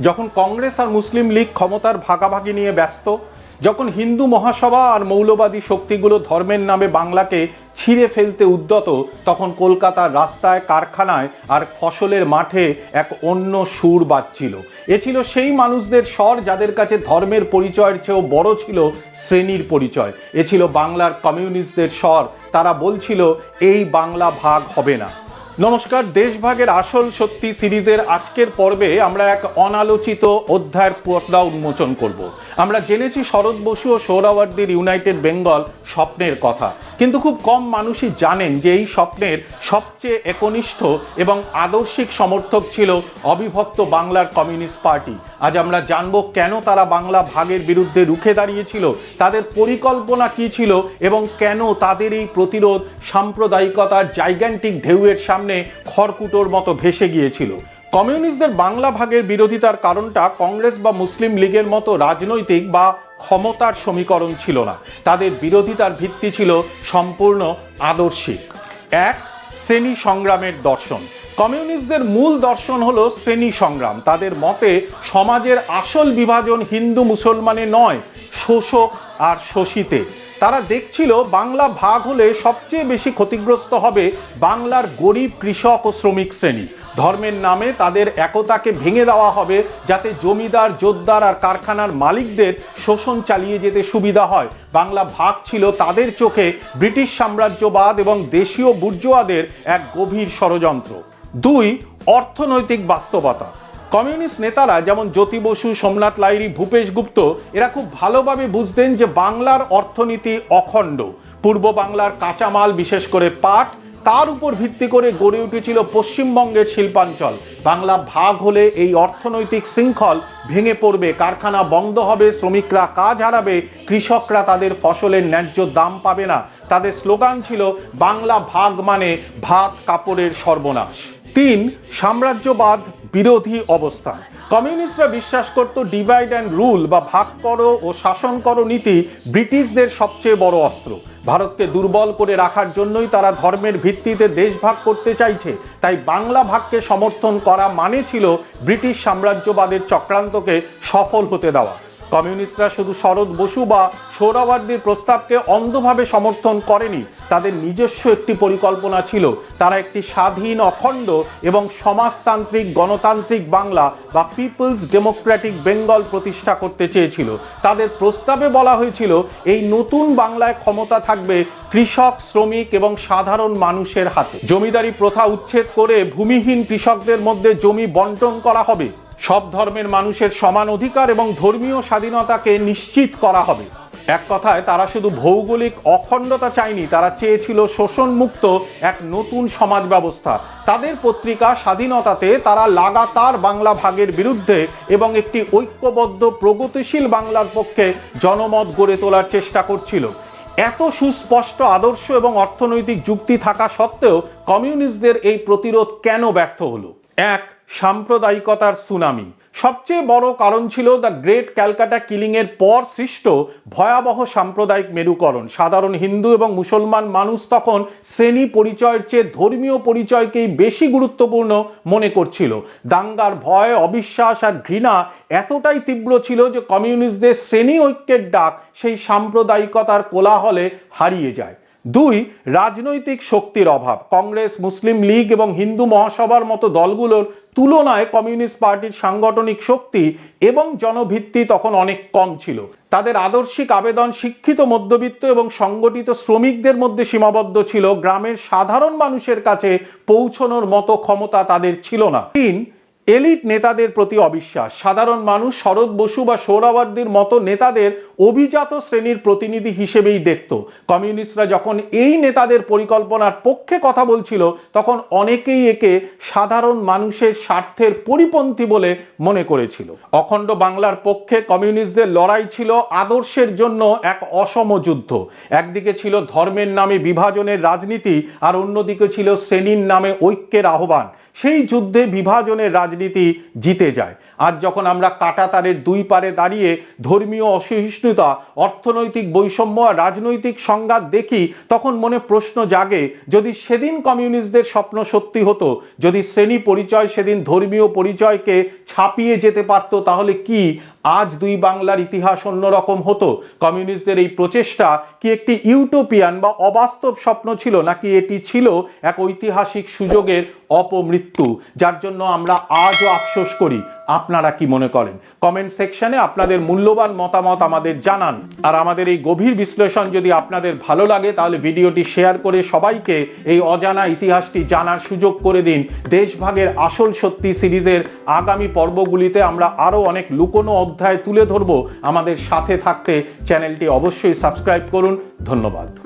যখন কংগ্রেস আর মুসলিম লীগ ক্ষমতার ভাগাভাগি নিয়ে ব্যস্ত, যখন হিন্দু মহাসভা আর মৌলবাদী শক্তিগুলো ধর্মের নামে বাংলাকে ছিঁড়ে ফেলতে উদ্যত, তখন কলকাতার রাস্তায়, কারখানায় আর ফসলের মাঠে এক অন্য সুর বাজছিল। এ ছিল সেই মানুষদের স্বর যাদের কাছে ধর্মের পরিচয়ের চেয়েও বড় ছিল শ্রেণির পরিচয়। এ ছিল বাংলার কমিউনিস্টদের স্বর। তারা বলছিল, এই বাংলা ভাগ হবে না। নমস্কার, দেশভাগের আসল সত্যি সিরিজের আজকের পর্বে আমরা এক অনালোচিত অধ্যায়ের পর্দা উন্মোচন করব। আমরা জেনেছি শরৎ বসু ও সৌরাওয়ার্দীর ইউনাইটেড বেঙ্গল স্বপ্নের কথা। কিন্তু খুব কম মানুষই জানেন যে এই স্বপ্নের সবচেয়ে একনিষ্ঠ এবং আদর্শিক সমর্থক ছিল অবিভক্ত বাংলার কমিউনিস্ট পার্টি। আজ আমরা জানব কেন তারা বাংলা ভাগের বিরুদ্ধে রুখে দাঁড়িয়েছিল, তাদের পরিকল্পনা কী ছিল এবং কেন তাদের এই প্রতিরোধ সাম্প্রদায়িকতার জাইগ্যান্টিক ঢেউয়ের সামনে খড়কুটোর মতো ভেসে গিয়েছিল। কমিউনিস্টদের বাংলা ভাগের বিরোধিতার কারণটা কংগ্রেস বা মুসলিম লীগের মতো রাজনৈতিক বা ক্ষমতার সমীকরণ ছিল না। তাদের বিরোধিতার ভিত্তি ছিল সম্পূর্ণ আদর্শিক। এক, শ্রেণি সংগ্রামের দর্শন। কমিউনিস্টদের মূল দর্শন হলো শ্রেণি সংগ্রাম। তাদের মতে, সমাজের আসল বিভাজন হিন্দু মুসলমানে নয়, শোষক আর শোষিতে। তারা দেখছিল বাংলা ভাগ হলে সবচেয়ে বেশি ক্ষতিগ্রস্ত হবে বাংলার গরিব কৃষক ও শ্রমিক শ্রেণি। ধর্মের নামে তাদের একতাকে ভেঙে দেওয়া হবে যাতে জমিদার, জোরদার আর কারখানার মালিকদের শোষণ চালিয়ে যেতে সুবিধা হয়। বাংলা ভাগ ছিল তাদের চোখে ব্রিটিশ সাম্রাজ্যবাদ এবং দেশীয় বুর্জোয়াদের এক গভীর ষড়যন্ত্র। দুই, অর্থনৈতিক বাস্তবতা। কমিউনিস্ট নেতারা যেমন জ্যোতি বসু, সোমনাথ লাইরি ভূপেশ গুপ্ত, এরা খুব ভালোভাবে বুঝতেন যে বাংলার অর্থনীতি অখণ্ড। পূর্ব বাংলার কাঁচামাল, বিশেষ করে পাট, তার উপর ভিত্তি করে গড়ে উঠেছিল পশ্চিমবঙ্গের শিল্পাঞ্চল। বাংলা ভাগ হলে এই অর্থনৈতিক শৃঙ্খল ভেঙে পড়বে, কারখানা বন্ধ হবে, শ্রমিকরা কাজ হারাবে, কৃষকরা তাদের ফসলের ন্যায্য দাম পাবে না। তাদের স্লোগান ছিল, বাংলা ভাগ মানে ভাত, কাপড়ের সর্বনাশ। তিন, সাম্রাজ্যবাদ বিরোধী অবস্থান। কমিউনিস্টরা বিশ্বাস করত ডিভাইড অ্যান্ড রুল বা ভাগ করো ও শাসন করো নীতি ব্রিটিশদের সবচেয়ে বড় অস্ত্র। ভারতকে দুর্বল করে রাখার জন্যই তারা ধর্মের ভিত্তিতে দেশ ভাগ করতে চাইছে। তাই বাংলা ভাগকে সমর্থন করা মানে ছিল ব্রিটিশ সাম্রাজ্যবাদের চক্রান্তকে সফল হতে দেওয়া। কমিউনিস্টরা শুধু শরৎ বসু বা সৌরাবার্দীর প্রস্তাবকে অন্ধভাবে সমর্থন করেনি, তাদের নিজস্ব একটি পরিকল্পনা ছিল। তারা একটি স্বাধীন অখণ্ড এবং সমাজতান্ত্রিক, গণতান্ত্রিক বাংলা বা পিপলস ডেমোক্রেটিক বেঙ্গল প্রতিষ্ঠা করতে চেয়েছিল। তাদের প্রস্তাবে বলা হয়েছিল, এই নতুন বাংলায় ক্ষমতা থাকবে কৃষক, শ্রমিক এবং সাধারণ মানুষের হাতে। জমিদারি প্রথা উচ্ছেদ করে ভূমিহীন কৃষকদের মধ্যে জমি বন্টন করা হবে। সব ধর্মের মানুষের সমান অধিকার এবং ধর্মীয় স্বাধীনতাকে নিশ্চিত করা হবে। এক কথায়, তারা শুধু ভৌগোলিক অখণ্ডতা চায়নি, তারা চেয়েছিল শোষণমুক্ত এক নতুন সমাজ ব্যবস্থা। তাদের পত্রিকা স্বাধীনতাতে তারা লাগাতার বাংলা ভাগের বিরুদ্ধে এবং একটি ঐক্যবদ্ধ, প্রগতিশীল বাংলার পক্ষে জনমত গড়ে তোলার চেষ্টা করছিল। এত সুস্পষ্ট আদর্শ এবং অর্থনৈতিক যুক্তি থাকা সত্ত্বেও কমিউনিস্টদের এই প্রতিরোধ কেন ব্যর্থ হলো? এক সাম্প্রদায়িকতার সুনামি। সবচেয়ে বড় কারণ ছিল দ্য গ্রেট ক্যালকাটা কিলিংয়ের পর সৃষ্ট ভয়াবহ সাম্প্রদায়িক মেরুকরণ। সাধারণ হিন্দু এবং মুসলমান মানুষ তখন শ্রেণি পরিচয়ের চেয়ে ধর্মীয় পরিচয়কেই বেশি গুরুত্বপূর্ণ মনে করছিল। দাঙ্গার ভয়, অবিশ্বাস আর ঘৃণা এতটাই তীব্র ছিল যে কমিউনিস্টদের শ্রেণি ঐক্যের ডাক সেই সাম্প্রদায়িকতার কোলাহলে হারিয়ে যায়। দুই, রাজনৈতিক শক্তির অভাব। কংগ্রেস, মুসলিম লীগ এবং হিন্দু মহাসভার মতো দলগুলোর তুলনায় কমিউনিস্ট পার্টির সাংগঠনিক শক্তি এবং জনভিত্তি তখন অনেক কম ছিল। তাদের আদর্শিক আবেদন শিক্ষিত মধ্যবিত্ত এবং সংগঠিত শ্রমিকদের মধ্যে সীমাবদ্ধ ছিল। গ্রামের সাধারণ মানুষের কাছে পৌঁছনোর মতো ক্ষমতা তাদের ছিল না। তিন এলিট নেতাদের প্রতি অবিশ্বাস। সাধারণ মানুষ শরৎ বসু বা সৌরাবর্দীর মতো নেতাদের অভিজাত শ্রেণির প্রতিনিধি হিসেবেই দেখত। কমিউনিস্টরা যখন এই নেতাদের পরিকল্পনার পক্ষে কথা বলছিল, তখন অনেকেই একে সাধারণ মানুষের স্বার্থের পরিপন্থী বলে মনে করেছিল। অখণ্ড বাংলার পক্ষে কমিউনিস্টদের লড়াই ছিল আদর্শের জন্য এক অসম যুদ্ধ। একদিকে ছিল ধর্মের নামে বিভাজনের রাজনীতি, আর অন্যদিকে ছিল শ্রেণির নামে ঐক্যের আহ্বান। সেই যুদ্ধে বিভাজনের রাজনীতি জিতে যায়। আর যখন আমরা কাটাতারের দুই পারে দাঁড়িয়ে ধর্মীয় অসহিষ্ণুতা, অর্থনৈতিক বৈষম্য আর রাজনৈতিক সংঘাত দেখি, তখন মনে প্রশ্ন জাগে, যদি সেদিন কমিউনিস্টদের স্বপ্ন সত্যি হতো, যদি শ্রেণি পরিচয় সেদিন ধর্মীয় পরিচয়কে ছাপিয়ে যেতে পারত, তাহলে কি আজ দুই বাংলার ইতিহাস অন্যরকম হতো। কমিউনিস্টদের এই প্রচেষ্টা কি একটি ইউটোপিয়ান বা অবাস্তব স্বপ্ন ছিল, নাকি এটি ছিল এক ঐতিহাসিক সুযোগের অপমৃত্যু, যার জন্য আমরা আজও আফসোস করি? আপনারা কি মনে করেন? কমেন্ট সেকশনে আপনাদের মূল্যবান মতামত আমাদের জানান। আর আমাদের এই গভীর বিশ্লেষণ যদি আপনাদের ভালো লাগে, তাহলে ভিডিওটি শেয়ার করে সবাইকে এই অজানা ইতিহাসটি জানার সুযোগ করে দিন। দেশভাগের আসল সত্যি সিরিজের আগামী পর্বগুলিতে আমরা আরও অনেক লুকোনো অধ্যায় তুলে ধরব। আমাদের সাথে থাকতে চ্যানেলটি অবশ্যই সাবস্ক্রাইব করুন। ধন্যবাদ।